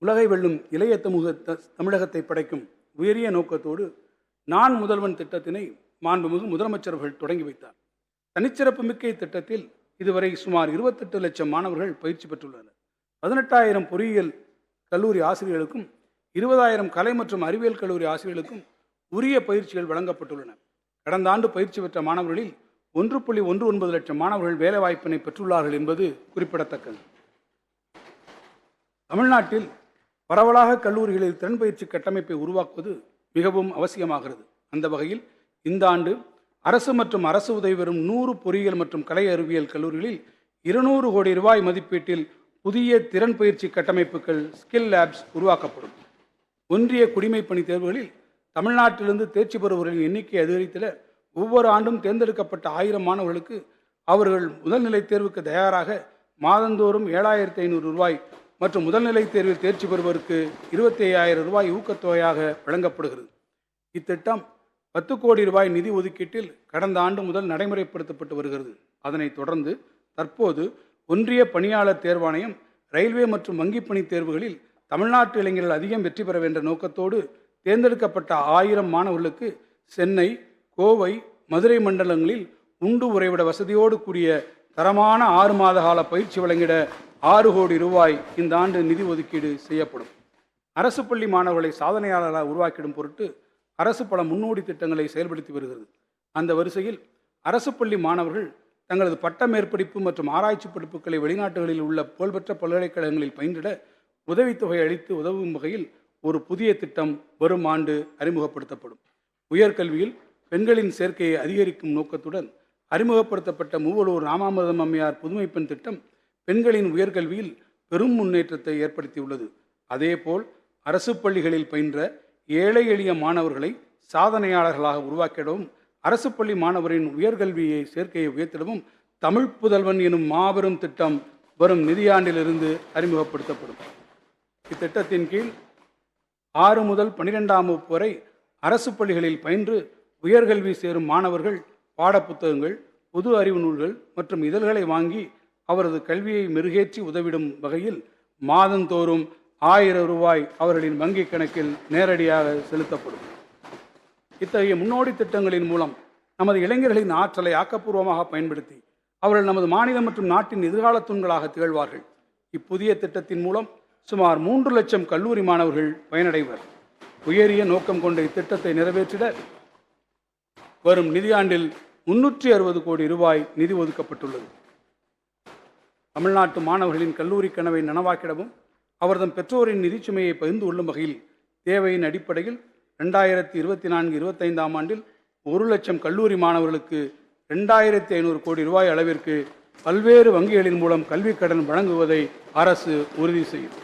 உலகை வெல்லும் இளைய சமூக த- தமிழகத்தை படைக்கும் உயரிய நோக்கத்தோடு நான் முதல்வன் திட்டத்தினை மாண்புமிகு முதலமைச்சர் அவர்கள் தொடங்கி வைத்தார். தனிச்சிறப்பு மிக்க இத்திட்டத்தில் இதுவரை சுமார் இருபத்தெட்டு லட்சம் மாணவர்கள் பயிற்சி பெற்றுள்ளனர். பதினெட்டாயிரம் பொறியியல் கல்லூரி ஆசிரியர்களுக்கும் இருபதாயிரம் கலை மற்றும் அறிவியல் கல்லூரி ஆசிரியர்களுக்கும் உரிய பயிற்சிகள் வழங்கப்பட்டுள்ளன. கடந்த ஆண்டு பயிற்சி பெற்ற மாணவர்களில் ஒன்று புள்ளி ஒன்று ஒன்பது லட்சம் மாணவர்கள் வேலைவாய்ப்பினை பெற்றுள்ளார்கள் என்பது குறிப்பிடத்தக்கது. தமிழ்நாட்டில் பரவலாக கல்லூரிகளில் திறன் பயிற்சி கட்டமைப்பை உருவாக்குவது மிகவும் அவசியமாகிறது. அந்த வகையில் இந்த ஆண்டு அரசு மற்றும் அரசு உதவி பெறும் நூறு பொறியியல் மற்றும் கலை அறிவியல் கல்லூரிகளில் இருநூறு கோடி ரூபாய் மதிப்பீட்டில் புதிய திறன் பயிற்சி கட்டமைப்புகள் ஸ்கில் லேப்ஸ் உருவாக்கப்படும். ஒன்றிய குடிமை பணி தேர்வுகளில் தமிழ்நாட்டிலிருந்து தேர்ச்சி பெறுபவர்களின் எண்ணிக்கை அதிகரித்திட ஒவ்வொரு ஆண்டும் தேர்ந்தெடுக்கப்பட்ட ஆயிரம் மாணவர்களுக்கு அவர்கள் முதல்நிலை தேர்வுக்கு தயாராக மாதந்தோறும் ஏழாயிரத்தி ஐநூறு ரூபாய் மற்றும் முதல்நிலை தேர்வில் தேர்ச்சி பெறுவதற்கு இருபத்தி ஐயாயிரம் ரூபாய் ஊக்கத்தொகையாக வழங்கப்படுகிறது. இத்திட்டம் பத்து கோடி ரூபாய் நிதி ஒதுக்கீட்டில் கடந்த ஆண்டு முதல் நடைமுறைப்படுத்தப்பட்டு வருகிறது. அதனைத் தொடர்ந்து தற்போது ஒன்றிய பணியாளர் தேர்வாணையம் ரயில்வே மற்றும் வங்கிப் பணி தேர்வுகளில் தமிழ்நாட்டு இளைஞர்கள் அதிகம் வெற்றி பெற வேண்ட நோக்கத்தோடு தேர்ந்தெடுக்கப்பட்ட ஆயிரம் மாணவர்களுக்கு சென்னை கோவை மதுரை மண்டலங்களில் உண்டு உறைவிட வசதியோடு கூடிய தரமான ஆறு மாத கால பயிற்சி வழங்கிட ஆறு கோடி ரூபாய் இந்த ஆண்டு நிதி ஒதுக்கீடு செய்யப்படும். அரசு பள்ளி மாணவர்களை சாதனையாளராக உருவாக்கிடும் பொருட்டு அரசு பல முன்னோடி திட்டங்களை செயல்படுத்தி வருகிறது. அந்த வரிசையில் அரசு பள்ளி மாணவர்கள் தங்களது பட்ட மேற்படிப்பு மற்றும் ஆராய்ச்சி படிப்புகளை வெளிநாட்டுகளில் உள்ள புகழ்பெற்ற பல்கலைக்கழகங்களில் பயின்றிட உதவித்தொகை அளித்து உதவும் வகையில் ஒரு புதிய திட்டம் வரும் ஆண்டு அறிமுகப்படுத்தப்படும். உயர்கல்வியில் பெண்களின் சேர்க்கையை அதிகரிக்கும் நோக்கத்துடன் அறிமுகப்படுத்தப்பட்ட மூவலூர் ராமாமிரதம் அம்மையார் புதுமைப்பெண் திட்டம் பெண்களின் உயர்கல்வியில் பெரும் முன்னேற்றத்தை ஏற்படுத்தியுள்ளது. அதேபோல் அரசு பள்ளிகளில் பயின்ற ஏழை எளிய மாணவர்களை சாதனையாளர்களாக உருவாக்கிடவும் அரசு பள்ளி மாணவரின் உயர்கல்வியை சேர்க்கையை உயர்த்திடவும் தமிழ் புதல்வன் எனும் மாபெரும் திட்டம் வரும் நிதியாண்டிலிருந்து அறிமுகப்படுத்தப்படும். இத்திட்டத்தின் கீழ் ஆறு முதல் பன்னிரெண்டாம் வகுப்பு வரை அரசு பள்ளிகளில் பயின்று உயர்கல்வி சேரும் மாணவர்கள் பாடப்புத்தகங்கள் பொது அறிவு நூல்கள் மற்றும் இதழ்களை வாங்கி அவரது கல்வியை மெருகேற்றி உதவிடும் வகையில் மாதந்தோறும் ஆயிரம் ரூபாய் அவர்களின் வங்கிக் கணக்கில் நேரடியாக செலுத்தப்படும். இத்தகைய முன்னோடி திட்டங்களின் மூலம் நமது இளைஞர்களின் ஆற்றலை ஆக்கப்பூர்வமாக பயன்படுத்தி அவர்கள் நமது மாநிலம் மற்றும் நாட்டின் எதிர்கால தூண்களாக திகழ்வார்கள். இப்புதிய திட்டத்தின் மூலம் சுமார் மூன்று லட்சம் கல்லூரி மாணவர்கள் பயனடைவர். உயரிய நோக்கம் கொண்ட இத்திட்டத்தை நிறைவேற்றிட வரும் நிதியாண்டில் முன்னூற்றி அறுபது கோடி ரூபாய் நிதி ஒதுக்கப்பட்டுள்ளது. தமிழ்நாட்டு மாணவர்களின் கல்லூரி கனவை நனவாக்கிடவும் அவர்தம் பெற்றோரின் நிதிச்சுமையை பகிர்ந்து கொள்ளும் வகையில் தேவையின் அடிப்படையில் ரெண்டாயிரத்தி இருபத்தி நான்கு இருபத்தைந்தாம் ஆண்டில் ஒரு லட்சம் கல்லூரி மாணவர்களுக்கு ரெண்டாயிரத்தி ஐநூறு கோடி ரூபாய் அளவிற்கு பல்வேறு வங்கிகளின் மூலம் கல்விக் கடன் வழங்குவதை அரசு உறுதி செய்யும்.